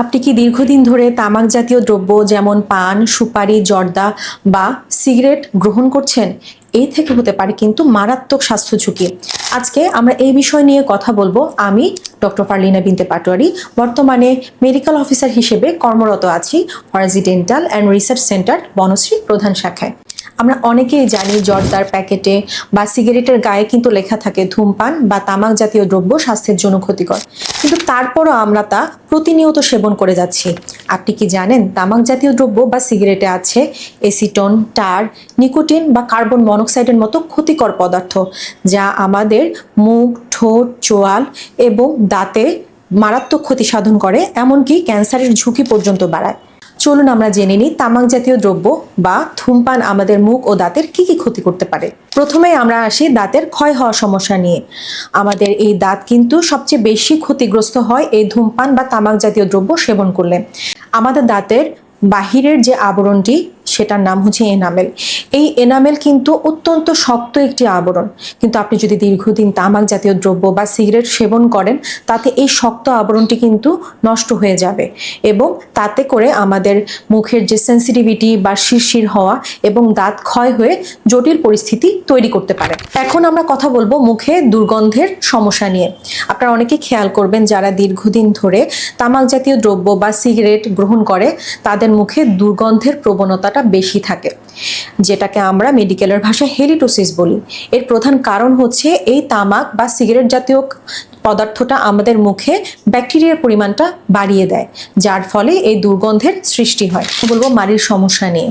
আপনি কি দীর্ঘদিন ধরে তামাক জাতীয় দ্রব্য যেমন পান, সুপারি, জর্দা বা সিগারেট গ্রহণ করছেন? এই থেকে হতে পারে কিন্তু মারাত্মক স্বাস্থ্য ঝুঁকি। আজকে আমরা এই বিষয় নিয়ে কথা বলব। আমি ডক্টর ফার্লিনা বিনতে পাটোয়ারি, বর্তমানে মেডিকেল অফিসার হিসেবে কর্মরত আছি Faraji dental and research centre, Banasree প্রধান শাখায়। আমরা অনেকেই জানি জর্দার প্যাকেটে বা সিগারেটের গায়ে কিন্তু লেখা থাকে ধূমপান বা তামাক জাতীয় দ্রব্য স্বাস্থ্যের জন্য ক্ষতিকর। কিন্তু তারপরও আমরা তা প্রতিনিয়ত সেবন করে যাচ্ছি। আপনি কি জানেন তামাক জাতীয় দ্রব্য বা সিগারেটে আছে এসিটন টার, নিকোটিন বা কার্বন মনোক্সাইডের মতো ক্ষতিকর পদার্থ, যা আমাদের মুখ, ঠোঁট, চোয়াল এবং দাঁতে মারাত্মক ক্ষতি সাধন করে, এমনকি ক্যান্সারের ঝুঁকি পর্যন্ত বাড়ায়। চলুন আমরা জেনে নিই তামাক জাতীয় দ্রব্য বা ধূমপান আমাদের মুখ ও দাঁতের কি কি ক্ষতি করতে পারে। প্রথমে আমরা আসি দাঁতের ক্ষয় হওয়া সমস্যা নিয়ে। আমাদের এই দাঁত কিন্তু সবচেয়ে বেশি ক্ষতিগ্রস্ত হয় এই ধূমপান বা তামাক জাতীয় দ্রব্য সেবন করলে। আমাদের দাঁতের বাহিরের যে আবরণটি সেটার নাম হচ্ছে এনামেল। এই এনামেল কিন্তু অত্যন্ত শক্ত একটি আবরণ। কিন্তু আপনি যদি দীর্ঘদিন তামাক জাতীয় দ্রব্য বা সিগারেট সেবন করেন, তাতে এই শক্ত আবরণটি কিন্তু নষ্ট হয়ে যাবে এবং তাতে করে আমাদের মুখের যে সেন্সিটিভিটি বা শিরশির হওয়া এবং দাঁত ক্ষয় হয়ে জটিল পরিস্থিতি তৈরি করতে পারে। এখন আমরা কথা বলব মুখে দুর্গন্ধের সমস্যা নিয়ে। আপনারা অনেকে খেয়াল করবেন, যারা দীর্ঘদিন ধরে তামাক জাতীয় দ্রব্য বা সিগারেট গ্রহণ করে, তাদের মুখে দুর্গন্ধের প্রবণতাটা বেশি থাকে, যেটাকে আমরা মেডিকেলের ভাষায় হেলিটোসিস বলি। এর প্রধান কারণ হচ্ছে এই তামাক বা সিগারেট জাতীয় পদার্থটা আমাদের মুখে ব্যাকটেরিয়ার পরিমাণটা বাড়িয়ে দেয়, যার ফলে এই দুর্গন্ধের সৃষ্টি হয়। বলব মাড়ির সমস্যা নিয়ে।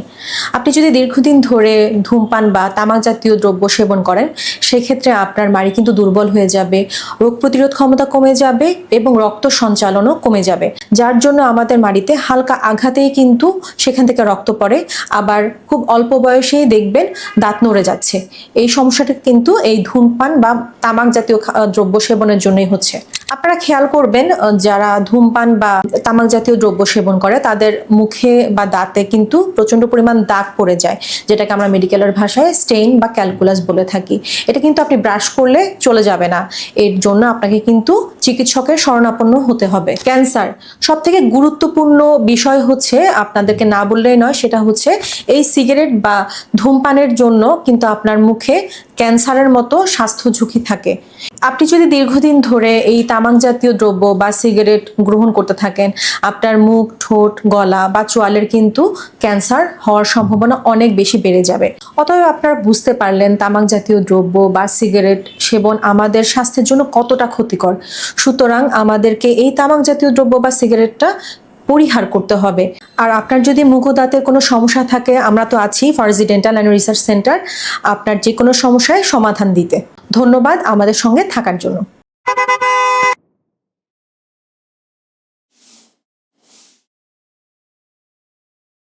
আপনি যদি দীর্ঘদিন ধরে ধূমপান বা তামাক জাতীয় দ্রব্য সেবন করেন, সেক্ষেত্রে আপনার মাড়ি কিন্তু দুর্বল হয়ে যাবে, রোগ প্রতিরোধ ক্ষমতা কমে যাবে এবং রক্ত সঞ্চালনও কমে যাবে। যার জন্য আমাদের মাড়িতে হালকা আঘাতেই কিন্তু সেখান থেকে রক্ত পড়ে, আবার খুব অল্প বয়সেই দেখবেন দাঁত নড়ে যাচ্ছে। এই সমস্যাটা কিন্তু এই ধূমপান বা তামাক জাতীয় দ্রব্য সেবনের জন্যই হচ্ছে। আপনারা খেয়াল করবেন যারা ধূমপান বা তামাক জাতীয় দ্রব্য সেবন করে, তাদের মুখে বা দাঁতে কিন্তু প্রচণ্ড পরিমাণ দাগ পড়ে যায়, যেটাকে আমরা মেডিকেলের ভাষায় স্টেইন বা ক্যালকুলাস বলে থাকি। এটা কিন্তু আপনি ব্রাশ করলে চলে যাবে না। এর জন্য আপনাকে কিন্তু চিকিৎসকের শরণাপন্ন হতে হবে। ক্যান্সার সব থেকে গুরুত্বপূর্ণ বিষয় হচ্ছে, আপনাদেরকে না বললেই নয়, সেটা হচ্ছে এই সিগারেট বা ধূমপানের জন্য কিন্তু আপনার মুখে ক্যান্সারের মতো স্বাস্থ্য ঝুঁকি থাকে। আপনি যদি দীর্ঘদিন ধরে এই তামাক জাতীয় দ্রব্য বা সিগারেট গ্রহণ করতে থাকেন, আপনার মুখ, ঠোঁট, গলা বা চোয়ালের কিন্তু ক্যান্সার হওয়ার সম্ভাবনা অনেক বেশি বেড়ে যাবে। অতএব আপনারা বুঝতে পারলেন তামাক জাতীয় দ্রব্য বা সিগারেট সেবন আমাদের স্বাস্থ্যের জন্য কতটা ক্ষতিকর। সুতরাং আমাদেরকে এই তামাক জাতীয় দ্রব্য বা সিগারেটটা পরিহার করতে হবে। আর আপনার যদি মুখ দাঁতের কোনো সমস্যা থাকে, আমরা তো আছি Faraji dental and research centre, আপনার যে কোনো সমস্যায় সমাধান দিতে। ধন্যবাদ আমাদের সঙ্গে থাকার জন্য।